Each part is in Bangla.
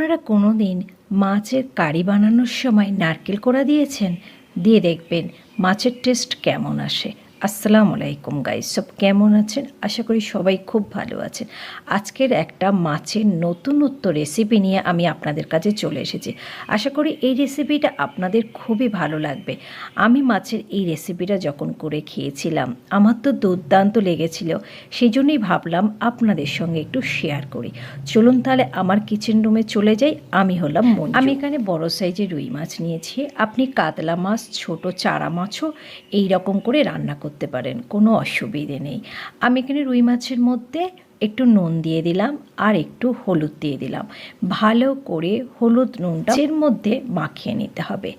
আপনারা কোনো দিন মাছের কারি বানানোর সময় নারকেল কোড়া দিয়েছেন? দিয়ে দেখবেন মাছের টেস্ট কেমন আসে। আসসালামু আলাইকুম গাইস সব কেমন আছেন? আশা করি সবাই খুব ভালো আছেন। আজকের একটা মাছের নতুনত্ব রেসিপি নিয়ে আমি আপনাদের কাছে চলে এসেছি। আশা করি এই রেসিপিটা আপনাদের খুবই ভালো লাগবে। আমি মাছের এই রেসিপিটা যখন করে খেয়েছিলাম, আমার তো দুর্দান্ত লেগেছিল সেই জন্যই ভাবলাম আপনাদের সঙ্গে একটু শেয়ার করি। চলুন তাহলে আমার কিচেন রুমে চলে যাই, আমি হলাম মঞ্জু। আমি এখানে বড় সাইজের রুই মাছ নিয়েছি, আপনি কাতলা মাছ, ছোট চারা মাছও এই রকম করে রান্না পারেন, কোনো অসুবিধে নেই। আমি এখানে রুই মাছের মধ্যে একটু নুন দিয়ে দিলাম আর একটু হলুদ দিয়ে দিলাম। ভালো করে হলুদ নুনটা এর মধ্যে মাখিয়ে নিতে হবে।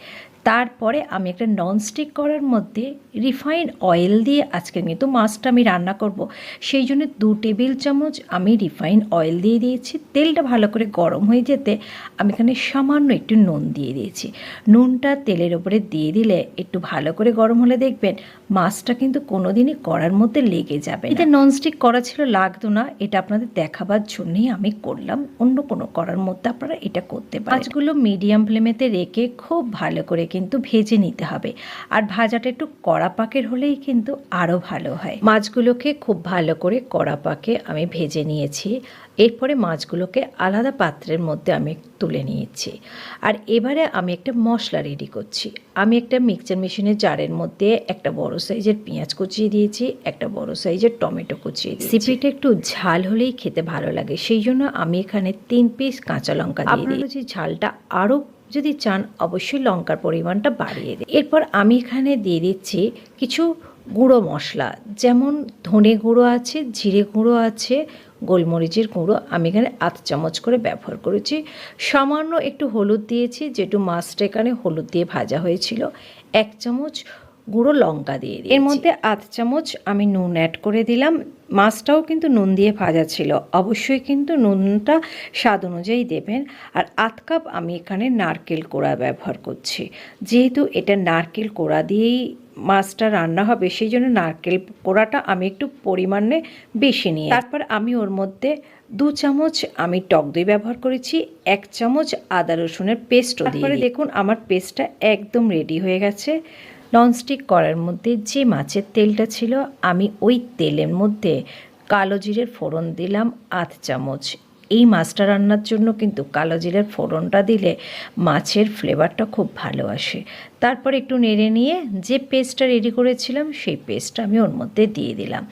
তারপরে আমি একটা ননস্টিক করার মধ্যে রিফাইন অয়েল দিয়ে আজকে কিন্তু মাছটা আমি রান্না করব। সেই জন্য দু টেবিল চামচ আমি রিফাইন অয়েল দিয়ে দিয়েছি। তেলটা ভালো করে গরম হয়ে যেতে আমি এখানে সামান্য একটু নুন দিয়ে দিয়েছি। নুনটা তেলের ওপরে দিয়ে দিলে একটু ভালো করে গরম হলে দেখবেন মাছটা কিন্তু কোনোদিনই করার মধ্যে লেগে যাবে এটা ননস্টিক করা ছিল লাগতো না। এটা আপনাদের দেখাবার জন্যই আমি করলাম। অন্য কোনো করার মধ্যে আপনারা এটা করতে পারেন। মাছগুলো মিডিয়াম ফ্লেমেতে রেখে খুব ভালো করে কিন্তু ভেজে নিতে হবে। আর ভাজাটা একটু কড়া পাকের হলেই কিন্তু আরও ভালো হয়। মাছগুলোকে খুব ভালো করে কড়া পাকে আমি ভেজে নিয়েছি। এরপরে মাছগুলোকে আলাদা পাত্রের মধ্যে আমি তুলে নিয়েছি। আর এবারে আমি একটা মশলা রেডি করছি। আমি একটা মিক্সচার মেশিনের জারের মধ্যে একটা বড় সাইজের পেঁয়াজ কুচিয়ে দিয়েছি একটা বড় সাইজের টমেটো কুচিয়ে দিয়েছি। সিপিটা একটু ঝাল হলেই খেতে ভালো লাগে। সেই জন্য আমি এখানে তিন পিস কাঁচা লঙ্কা দিয়ে দিই যদি ঝালটা আরও যদি চান, অবশ্যই লঙ্কার পরিমাণটা বাড়িয়ে দিই এরপর আমি এখানে দিয়ে দিচ্ছি কিছু গুঁড়ো মশলা। যেমন ধনে গুঁড়ো আছে, জিরে গুঁড়ো আছে, গোলমরিচের গুঁড়ো। আমি এখানে আধ চামচ করে ব্যবহার করেছি। সামান্য একটু হলুদ দিয়েছি যেটু মাছটা এখানে হলুদ দিয়ে ভাজা হয়েছিল। এক চামচ গুঁড়ো লঙ্কা দিয়ে দিই এর মধ্যে আধ চামচ আমি নুন অ্যাড করে দিলাম। মাছটাও কিন্তু নুন দিয়ে ভাজা ছিল। অবশ্যই কিন্তু নুনটা স্বাদ অনুযায়ী দেবেন। আর আধ কাপ আমি এখানে নারকেল কোড়া ব্যবহার করছি। যেহেতু এটা নারকেল কোড়া দিয়েই মাছটা রান্না হবে সেই জন্য নারকেল কোড়াটা আমি একটু পরিমাণে বেশি নিই তারপর আমি ওর মধ্যে দু চামচ আমি টক দই ব্যবহার করেছি এক চামচ আদা রসুনের পেস্টও দিয়ে দেখুন আমার পেস্টটা একদম রেডি হয়ে গেছে। ননস্টিক করার মধ্যে যে মাছের তেলটা ছিল, আমি ওই তেলের মধ্যে কালো জিরের ফোড়ন দিলাম আধ চামচ। এই মাছটা রান্নার জন্য কিন্তু কালো জিরের ফোড়নটা দিলে মাছের ফ্লেভারটা খুব ভালো আসে। তারপর একটু নেড়ে নিয়ে যে পেস্টটা রেডি করেছিলাম, সেই পেস্টটা আমি ওর মধ্যে দিয়ে দিলাম।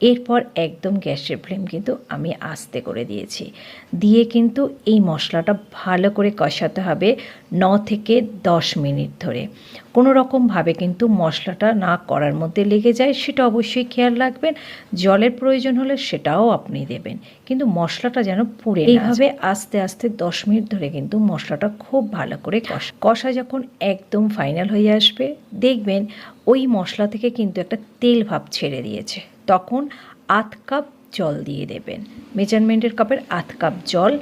এরপর একদম গ্যাসের ফ্লেম কিন্তু আমি আস্তে করে দিয়েছি। দিয়ে কিন্তু এই মশলাটা ভালো করে কষাতে হবে ন থেকে দশ মিনিট ধরে। কোনো রকমভাবে কিন্তু মশলাটা না করার মধ্যে লেগে যায় সেটা অবশ্যই খেয়াল রাখবেন। জলের প্রয়োজন হলে সেটাও আপনি দেবেন। কিন্তু মশলাটা যেন পুড়ে এইভাবে আস্তে আস্তে দশ মিনিট ধরে কিন্তু মশলাটা খুব ভালো করে কষা কষা যখন একদম ফাইনাল হয়ে আসবে দেখবেন ওই মশলা থেকে কিন্তু একটা তেল ভাব ছেড়ে দিয়েছে। তখন আধ কাপ জল দিয়ে দেবেন। মেজারমেন্টের কাপের আধ কাপ জল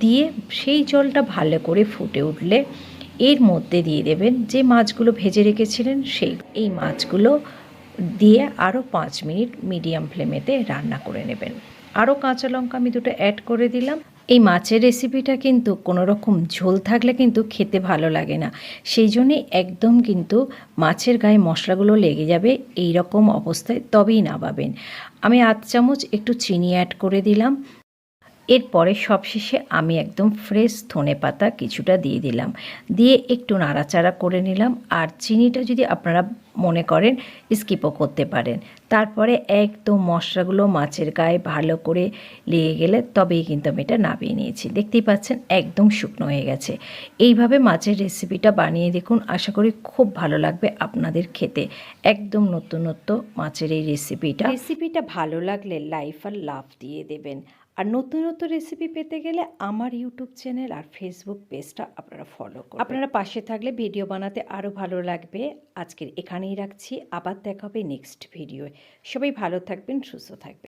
দিয়ে সেই জলটা ভালো করে ফুটে উঠলে এর মধ্যে দিয়ে দেবেন যে মাছগুলো ভেজে রেখেছিলেন সেই, এই মাছগুলো দিয়ে আরও পাঁচ মিনিট মিডিয়াম ফ্লেমেতে রান্না করে নেবেন। আরও কাঁচা লঙ্কা আমি দুটো অ্যাড করে দিলাম। এই মাছের রেসিপিটা কিন্তু কোনো রকম ঝোল থাকলে কিন্তু খেতে ভালো লাগে না। সেই জন্যে একদম কিন্তু মাছের গায়ে মশলাগুলো লেগে যাবে এই রকম অবস্থায় তবেই নামাবেন। আমি আধ চামচ একটু চিনি অ্যাড করে দিলাম। এরপরে সবশেষে আমি একদম ফ্রেশ ধনে পাতা কিছুটা দিয়ে দিলাম। দিয়ে একটু নাড়াচাড়া করে নিলাম আর চিনিটা যদি আপনারা মনে করেন স্কিপও করতে পারেন। তারপরে একদম মশলাগুলো মাছের গায়ে ভালো করে লেগে গেলে তবেই কিন্তু আমি এটা নামিয়ে নিয়েছি। দেখতেই পাচ্ছেন একদম শুকনো হয়ে গেছে। এইভাবে মাছের রেসিপিটা বানিয়ে দেখুন, আশা করি খুব ভালো লাগবে আপনাদের খেতে। একদম নতুনত্ব মাছের এই রেসিপিটা রেসিপিটা ভালো লাগলে লাইফ আর লাভ দিয়ে দেবেন। আর নতুন নতুন রেসিপি পেতে গেলে আমার ইউটিউব চ্যানেল আর ফেসবুক পেজটা আপনারা ফলো করুন আপনারা পাশে থাকলে ভিডিও বানাতে আরও ভালো লাগবে। আজকের এখানেই রাখছি। আবার দেখা হবে নেক্সট ভিডিও সবাই ভালো থাকবেন, সুস্থ থাকবেন।